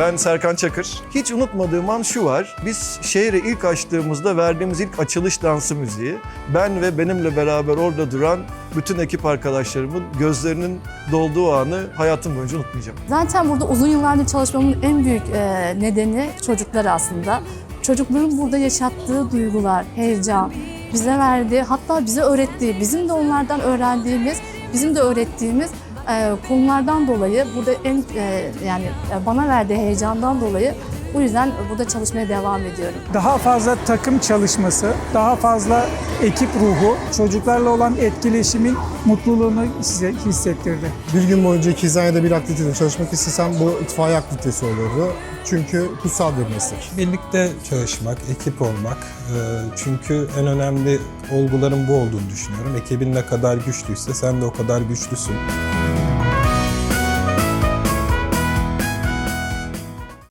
Ben Serkan Çakır. Hiç unutmadığım an şu var. Biz şehre ilk açtığımızda verdiğimiz ilk açılış dansı müziği. Ben ve benimle beraber orada duran bütün ekip arkadaşlarımın gözlerinin dolduğu anı hayatım boyunca unutmayacağım. Zaten burada uzun yıllardır çalışmamın en büyük e, nedeni çocuklar aslında. Çocukların burada yaşattığı duygular, heyecan, bize verdiği, hatta bize öğrettiği, bizim de onlardan öğrendiğimiz, bizim de öğrettiğimiz konulardan dolayı burada en e, yani e, bana verdiği heyecandan dolayı bu yüzden burada çalışmaya devam ediyorum. Daha fazla takım çalışması, daha fazla ekip ruhu, çocuklarla olan etkileşimin mutluluğunu size hissettirdi. Bir gün boyunca iki bir aktivitede çalışmak istesem bu itfaiye aktivitesi olurdu. Çünkü kutsal bir meslek. Birlikte çalışmak, ekip olmak. e, Çünkü en önemli olguların bu olduğunu düşünüyorum. Ekibin ne kadar güçlüyse sen de o kadar güçlüsün.